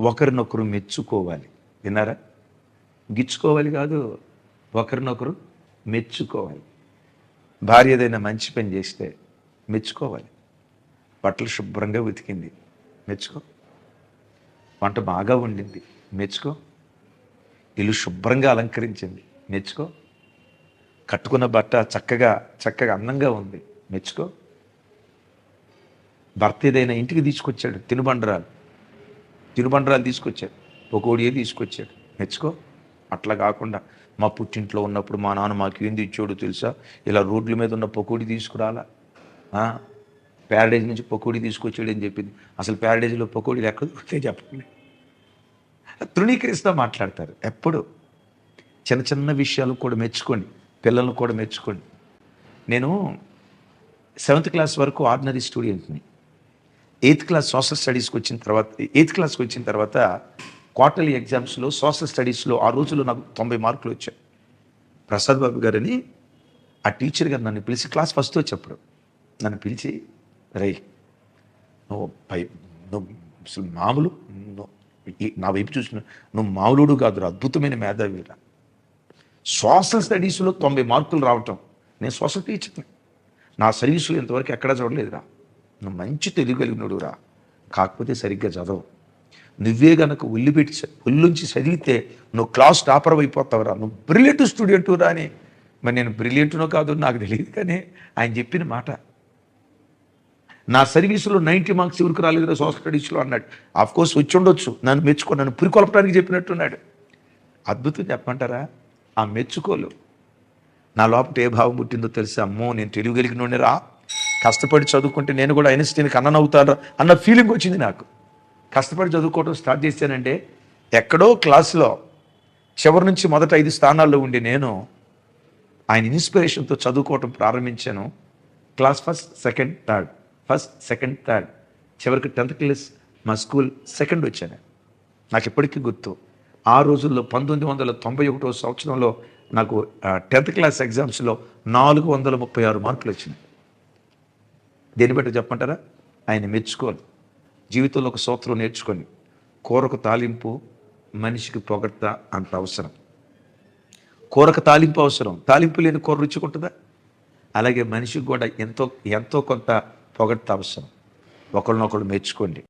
ఒకరినొకరు మెచ్చుకోవాలి. విన్నారా? గిచ్చుకోవాలి కాదు ఒకరినొకరు మెచ్చుకోవాలి. భార్య ఏదైనా మంచి పని చేస్తే మెచ్చుకోవాలి. బట్టలు శుభ్రంగా ఉతికింది మెచ్చుకో. వంట బాగా వండింది మెచ్చుకో. ఇల్లు శుభ్రంగా అలంకరించింది మెచ్చుకో. కట్టుకున్న బట్ట చక్కగా చక్కగా అందంగా ఉంది మెచ్చుకో. భర్త ఏదైనా ఇంటికి తీసుకొచ్చాడు తినుబండరాలు. తినుబండరాలు తీసుకొచ్చాడు. పొకోడియే తీసుకొచ్చాడు. మెచ్చుకో. అట్లా కాకుండా మా పుట్టింట్లో ఉన్నప్పుడు మా నాన్న మాకు ఏంది ఇచ్చాడు తెలుసా? ఇలా రోడ్ల మీద ఉన్న పొకోడి తీసుకురాలా? ప్యారడైజ్ నుంచి పొకోడి తీసుకొచ్చాడు అని చెప్పింది. అసలు ప్యారడైజ్లో పొకోడీలు ఎక్కడ చెప్పండి. తృణీకరిస్తూ మాట్లాడతారు. ఎప్పుడు? చిన్న చిన్న విషయాలు కూడా మెచ్చుకోండి. పిల్లలను కూడా మెచ్చుకోండి. నేను సెవెంత్ క్లాస్ వరకు ఆర్డినరీ స్టూడెంట్ని ఎయిత్ క్లాస్ సోషల్ స్టడీస్కి వచ్చిన తర్వాత ఎయిత్ క్లాస్కి వచ్చిన తర్వాత క్వార్టర్లీ ఎగ్జామ్స్లో సోషల్ స్టడీస్లో ఆ రోజుల్లో నాకు తొంభై మార్కులు వచ్చాయి. ప్రసాద్ బాబు గారని ఆ టీచర్ గారు నన్ను పిలిచి క్లాస్ ఫస్ట్ వచ్చేప్పుడు నన్ను పిలిచి రై నువ్వు పై నువ్వు అసలు మామూలు నా వైపు చూసిన నువ్వు మామూలుడు కాదు అద్భుతమైన మేధావిరా సోషల్ స్టడీస్లో తొంభై మార్కులు రావటం నేను సోషల్ టీచర్ని. నా సర్వీసులు ఇంతవరకు ఎక్కడా చూడలేదురా. నువ్వు మంచి తెలివి కలిగినడు రా కాకపోతే సరిగ్గా చదవు నువ్వే గనక ఉల్లి పెట్టి చదివితే నువ్వు క్లాస్ టాపర్ అయిపోతావురా. నువ్వు బ్రిలియంట్ స్టూడెంట్ రా అని. మరి నేను బ్రిలియంట్నో కాదు నాకు తెలియదు కానీ ఆయన చెప్పిన మాట. నా సర్వీసులో నైంటీ మార్క్స్ ఎవరికి రాలేదు సోషల్ స్టడీస్లో అన్నాడు. ఆఫ్ కోర్స్ వచ్చి ఉండొచ్చు. నన్ను మెచ్చుకో నన్ను పురికొల్పడానికి చెప్పినట్టున్నాడు. అద్భుతం చెప్పమంటారా? ఆ మెచ్చుకోలు. నా లోపల ఏ భావం పుట్టిందో తెలుసా? అమ్మో నేను తెలివి కలిగిన రా. కష్టపడి చదువుకుంటే నేను కూడా ఐన్స్టీన్కి అన్ననవుతాను అన్న ఫీలింగ్ వచ్చింది నాకు. కష్టపడి చదువుకోవడం స్టార్ట్ చేశానంటే ఎక్కడో క్లాస్లో చివరి నుంచి మొదట ఐదు స్థానాల్లో ఉండి నేను ఆయన ఇన్స్పిరేషన్తో చదువుకోవటం ప్రారంభించాను. Class first second third first second third చివరికి టెన్త్ క్లాస్ మా స్కూల్ సెకండ్ వచ్చాను. నాకు ఎప్పటికీ గుర్తు. ఆ రోజుల్లో పంతొమ్మిది వందల తొంభై ఒకటో సంవత్సరంలో నాకు టెన్త్ క్లాస్ ఎగ్జామ్స్లో నాలుగు వందల ముప్పై ఆరు మార్కులు వచ్చినాయి. దేని బట్టి చెప్పమంటారా? ఆయన మెచ్చుకోవాలి. జీవితంలో ఒక సూత్రం నేర్చుకొని కూరకు తాలింపు మనిషికి పొగడత అంత అవసరం. కూరకు తాలింపు అవసరం. తాలింపు లేని కూర రుచికుంటుందా అలాగే మనిషికి కూడా ఎంతో ఎంతో కొంత పొగడ్త అవసరం. ఒకరినొకరు మెచ్చుకోండి.